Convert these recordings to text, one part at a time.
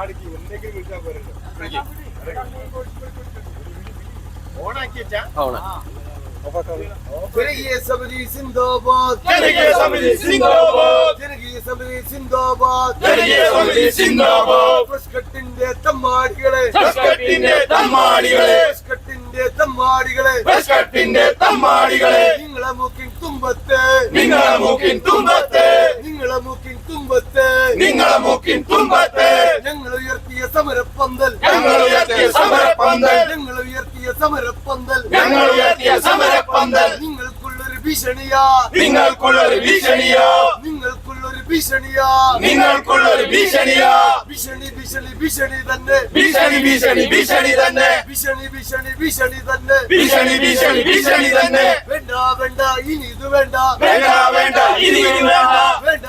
ആടിക്ക് എന്തെങ്കിലും വിളിച്ചാൽ പോരല്ലോ ഓണാക്കി വെച്ചാ ജനകീയ സമിതി സിന്ദാബാദ് ജനകീയ സമിതി സിന്ദാബാദ് ജനകീയ സമിതി സിന്ദാബാദ് ജനകീയ സമിതി സിന്ദാബാദ് ബസ്കട്ടിന്റെ തമ്മാടികളെ. ബസ്കറ്റിന്റെ തമ്മാടികളെ. ബസ്കട്ടിന്റെ തമ്മാടികളെ. ബസ്കറ്റിന്റെ തമ്മാടികളെ. നിങ്ങളെ മൂക്കിൻ തുമ്പത്തെ. നിങ്ങളെ മൂക്കിൻ തുമ്പത്തെ. നിങ്ങളെ മൂക്കിൻ തുമ്പത്തെ. നിങ്ങളെ മൂക്കിൻ ഉയർത്തിയ സമരപ്പന്തൽ ഞങ്ങൾ ഉയർത്തിയ സമരപ്പന്തൽ ഞങ്ങൾ ഉയർത്തിയ സമരപ്പന്തൽ ഞങ്ങൾ ഉയർത്തിയ സമരപ്പന്തൽ നിങ്ങൾക്കുള്ളൊരു ഭീഷണിയാ നിങ്ങൾക്കുള്ളൊരു ഭീഷണിയോ നിങ്ങൾക്കുള്ളൊരു ഭീഷണിയാ നിങ്ങൾക്കുള്ളൊരു ഭീഷണിയോ ഭീഷണി ഭീഷണി ഭീഷണി തന്നെ ഭീഷണി ഭീഷണി ഭീഷണി തന്നെ ഭീഷണി ഭീഷണി ഭീഷണി തന്നെ ഭീഷണി ഭീഷണി ഭീഷണി തന്നെ വേണ്ട വേണ്ട ഇനി ഇത് വേണ്ട വേണ്ട വേണ്ട ഇനി ഇത് വേണ്ട വേണ്ട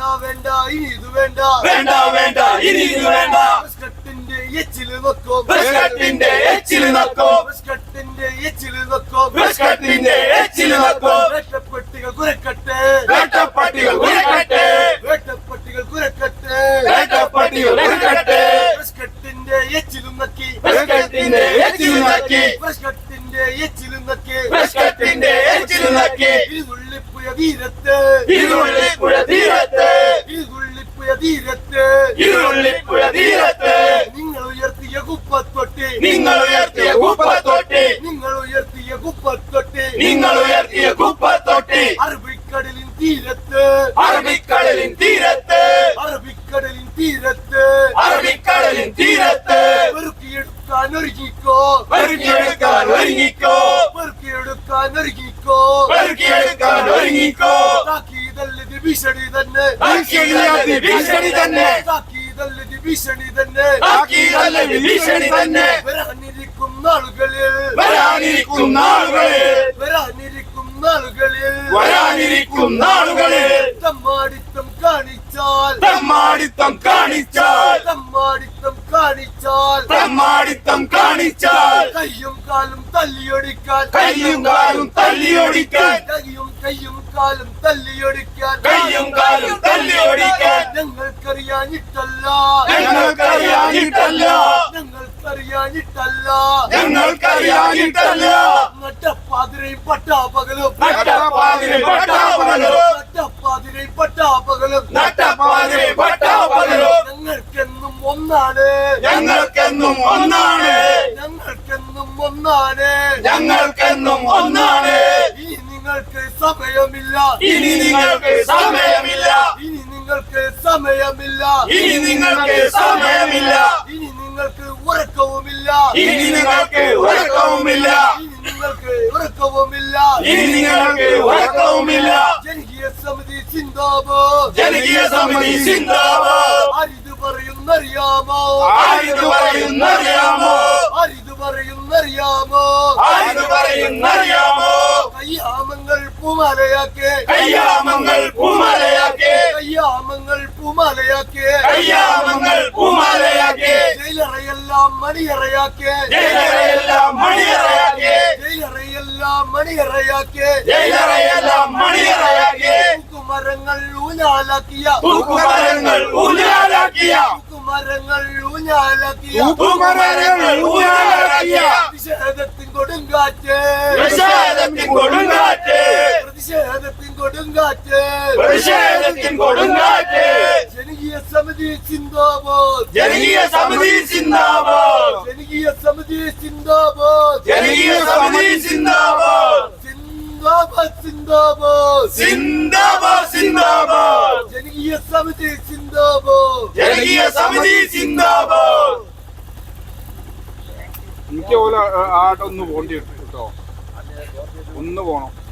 ബസ്കറ്റിന്റെ എച്ചിൽ നക്കോ? ബസ്കട്ടിന്റെ എച്ചിൽ വെക്കും ബസ്കറ്റിന്റെ എച്ചിൽ നക്കോ? വേട്ടപ്പെട്ടികൾ കുരക്കട്ടെ. വേട്ടപ്പട്ടികൾ കുരക്കട്ടെ. വേട്ടപ്പെട്ടികൾ കുരക്കട്ടെ. വേട്ടപ്പട്ടികൾ കുരക്കട്ടെ. ബസ്കട്ടിന്റെ എച്ചിലും നക്കി. ബസ്കറ്റിന്റെ എച്ചിൽ നക്കി. ബസ്കട്ടിന്റെ എച്ചിലും നക്കി. ബസ്കറ്റിന്റെ എച്ചിൽ നക്കി. ഇരുതുള്ളിപ്പുയ തീരത്ത്. ഇരുള്ളിപ്പുഴ തീരത്ത്. ഇരുതുള്ളിപ്പുയ തീരത്ത്. ഇരുള്ളിപ്പുഴ പെറുക്കിയെടുക്കാൻ ഒരുങ്ങിക്കോ പെറുക്കിയെടുക്കാൻ ഒരുങ്ങിക്കോ. പെറുക്കിയെടുക്കാൻ ഒരുങ്ങിക്കോ. പെറുക്കിയെടുക്കാൻ ഒരുങ്ങിക്കോ. താക്കീതല്ലത് ഭീഷണി തന്നെ. താക്കീതല്ലത് ഭീഷണി തന്നെ. താക്കീതല്ലത് ഭീഷണി തന്നെ. താക്കീതല്ലത് ഭീഷണി തന്നെ. വരാനിരിക്കും നാളുകളിൽ വരാനിരിക്കും നാളുകളിൽ വരാനിരിക്കും നാളുകളിൽ വരാനിരിക്കും നാളുകളിൽ തമ്മാടിത്തം കാണിച്ചാൽ. തമ്മാടിത്തം കാണിച്ചാൽ. കയ്യും കാലും തല്ലിയൊടിക്കാൻ. കയ്യും കാലും തല്ലിയൊടിക്കാൻ. കയ്യും കയ്യും കാലും തല്ലിയൊടിക്കാൻ. കയ്യും കാലും തല്ലിയൊടിക്കാൻ. ഞങ്ങൾക്കറിയാഞ്ഞിട്ടല്ല ഞങ്ങൾക്കറിയാഞ്ഞിട്ടല്ല ഞങ്ങൾക്കറിയാഞ്ഞിട്ടല്ല ഞങ്ങൾക്കറിയാഞ്ഞിട്ടല്ല നട്ടപ്പാതിരയും പട്ടാപകലും. നട്ടപ്പാതിരെ പട്ടാപകലും. നട്ടപ്പാതിരയും പട്ടാപകലും. നട്ടപ്പാതിരെ പട്ടാപകലും. ഞങ്ങൾക്കെന്നും ഒന്നാണ് സമയമില്ല. ഇനി നിങ്ങൾക്ക് സമയമില്ല. ഇനി നിങ്ങൾക്ക് സമയമില്ല. ഇനി നിങ്ങൾക്ക് സമയമില്ല. ഇനി നിങ്ങൾക്ക് ഉറക്കവുമില്ല. ഇനി നിങ്ങൾക്ക് ഉറക്കവുമില്ല. ഇനി നിങ്ങൾക്ക് ഉറക്കവുമില്ല. ഇനി നിങ്ങൾക്ക് ഉറക്കവുമില്ല. ജനകീയ സമിതി സിന്ദാബാദ് ജനകീയ സമിതി സിന്ദാബാദ് അരിത് പറയുന്നറിയാമോ? അരിത് പറയുന്നറിയാമോ? കയ്യാമങ്ങൾ പൂമാലയാക്കി. കയ്യാമങ്ങൾ പൂമാലയാക്കെ. കയ്യാമങ്ങൾ പൂമാലയാക്കി. ജയിലറയെല്ലാം മണിയറയാക്കെ. ജയിലറയെല്ലാം മണിയറയാക്കി. ജയിലറയെല്ലാം മണിയറയാക്കെ. ജയിലറയെല്ലാം മണിയറയാക്കി. കുമരങ്ങൾ ഊഞ്ഞാലാക്കിയ. കുമരങ്ങൾ ഊഞ്ഞാലാക്കിയ. കുമരങ്ങൾ ഊഞ്ഞാലാക്കിയ. കുമരങ്ങൾ ഊഞ്ഞാലാക്കിയ. പ്രതിഷേധത്തിൻ കൊടുങ്കാറ്റ് പ്രതിഷേധത്തിൻ കൊടുങ്കാറ്റ് പ്രതിഷേധത്തിൻ കൊടുങ്കാറ്റ് പ്രതിഷേധത്തിൻ കൊടുങ്കാറ്റ്. ജനകീയ സമിതി സിന്ദാബാദ് ജനകീയ സമിതി സിന്ദാബാദ് ജനകീയ സമിതി സിന്ദാബാദ് ജനകീയ സമിതി സിന്ദാബാദ് സിന്ദാബാദ് സിന്ദാബാദ് സിന്ദാബാദ് സിന്ദാബാദ് ജനകീയ സമിതി സിന്ദാബാദ് ജനകീയ സമിതി സിന്ദാബാദ് എനിക്ക് പോലെ ആട്ടൊന്ന് പോകേണ്ടി വരും കേട്ടോ. ഒന്ന് പോണം.